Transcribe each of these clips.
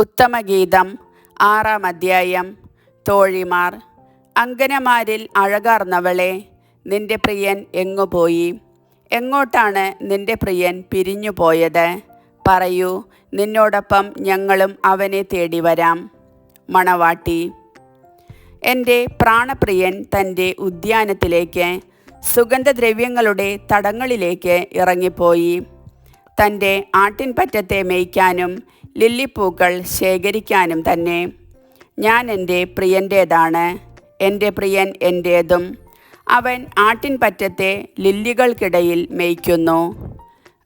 ഉത്തമഗീതം ആറാം അധ്യായം. തോഴിമാർ അങ്കനമാരിൽ അഴകാർന്നവളെ നിന്റെ പ്രിയൻ എങ്ങു പോയി? എങ്ങോട്ടാണ് നിന്റെ പ്രിയൻ പിരിഞ്ഞു പോയത്? പറയൂ നിന്നോടൊപ്പം ഞങ്ങളും അവനെ തേടി വരാം. മണവാട്ടി എന്റെ പ്രാണപ്രിയൻ തന്റെ ഉദ്യാനത്തിലേക്ക് സുഗന്ധദ്രവ്യങ്ങളുടെ തടങ്ങളിലേക്ക് ഇറങ്ങിപ്പോയി. തന്റെ ആട്ടിൻപറ്റത്തെ മേയ്ക്കാനും ലില്ലിപ്പൂക്കൾ ശേഖരിക്കാനും തന്നെ. ഞാൻ എന്റെ പ്രിയന്റേതാണ് എന്റെ പ്രിയൻ എന്റേതും. അവൻ ആട്ടിൻപറ്റത്തെ ലില്ലികൾക്കിടയിൽ മേയ്ക്കുന്നു.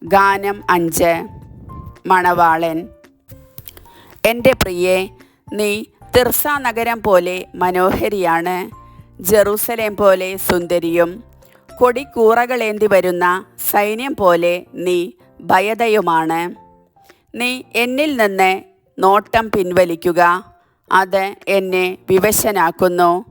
ഗാനം അഞ്ച്. മണവാളൻ. എന്റെ പ്രിയെ നീ തിർസ നഗരം പോലെ മനോഹരിയാണ്. ജെറൂസലേം പോലെ സുന്ദരിയും. കൊടിക്കൂറകളേന്തി വരുന്ന സൈന്യം പോലെ നീ ഭയതയുമാണ്. നീ എന്നിൽ നിന്ന് നോട്ടം പിൻവലിക്കുക. അത് എന്നെ വിവശനാക്കുന്നു.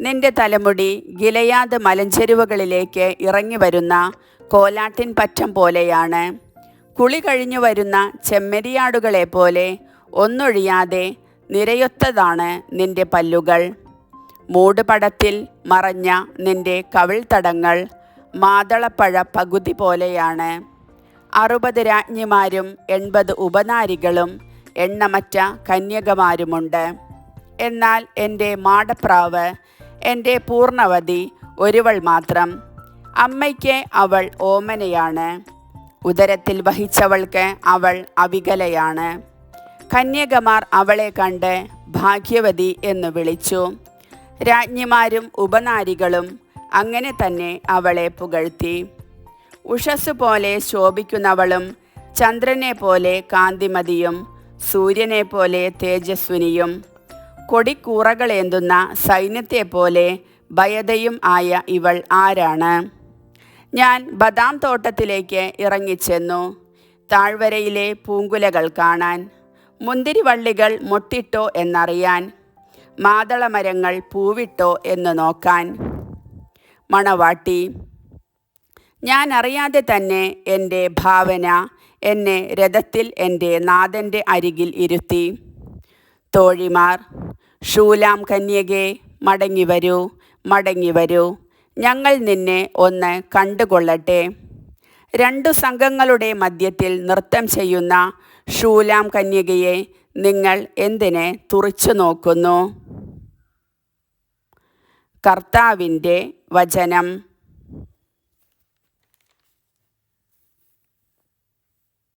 നിന്റെ തലമുടി ഗിലയാത് മലഞ്ചെരുവുകളിലേക്ക് ഇറങ്ങി വരുന്ന കോലാട്ടിൻ പറ്റം പോലെയാണ്. കുളി കഴിഞ്ഞു വരുന്ന ചെമ്മരിയാടുകളെ പോലെ ഒന്നൊഴിയാതെ നിരയൊത്തതാണ് നിന്റെ പല്ലുകൾ. മൂടുപടത്തിൽ മറഞ്ഞ നിന്റെ കവിൾത്തടങ്ങൾ മാതളപ്പഴ പകുതി പോലെയാണ്. അറുപത് രാജ്ഞിമാരും എൺപത് ഉപനാരികളും എണ്ണമറ്റ കന്യകമാരുമുണ്ട്. എന്നാൽ എന്റെ മാടപ്രാവ് എന്റെ പൂർണവതി ഒരുവൾ മാത്രം. അമ്മയ്ക്ക് അവൾ ഓമനയാണ്. ഉദരത്തിൽ വഹിച്ചവൾക്ക് അവൾ അവികലയാണ്. കന്യകമാർ അവളെ കണ്ട് ഭാഗ്യവതി എന്ന് വിളിച്ചു. രാജ്ഞിമാരും ഉപനാരികളും അങ്ങനെ തന്നെ അവളെ പുകഴ്ത്തി. ഉഷസ് പോലെ ശോഭിക്കുന്നവളും ചന്ദ്രനെ പോലെ കാന്തിമതിയും സൂര്യനെ പോലെ തേജസ്വിനിയും. കൊടിക്കൂറകളേന്തുന്ന സൈന്യത്തെ പോലെ ഭയതയും ആയ ഇവൾ ആരാണ്? ഞാൻ ബദാം തോട്ടത്തിലേക്ക് ഇറങ്ങിച്ചെന്നു. താഴ്വരയിലെ പൂങ്കുലകൾ കാണാൻ. മുന്തിരിവള്ളികൾ മൊട്ടിട്ടോ എന്നറിയാൻ. മാതളമരങ്ങൾ പൂവിട്ടോ എന്ന് നോക്കാൻ. മണവാട്ടി ഞാൻ അറിയാതെ തന്നെ എന്റെ ഭാവന എന്നെ രഥത്തിൽ എന്റെ നാഥന്റെ അരികിൽ ഇരുത്തി. തോഴിമാർ ഷൂലാം കന്യകെ മടങ്ങി വരൂ മടങ്ങി വരൂ. ഞങ്ങൾ നിന്നെ ഒന്ന് കണ്ടുകൊള്ളട്ടെ. രണ്ടു സംഘങ്ങളുടെ മധ്യത്തിൽ നൃത്തം ചെയ്യുന്ന ഷൂലാം കന്യകയെ നിങ്ങൾ എന്തിനെ തുറിച്ചു നോക്കുന്നു? കർത്താവിന്റെ വചനം.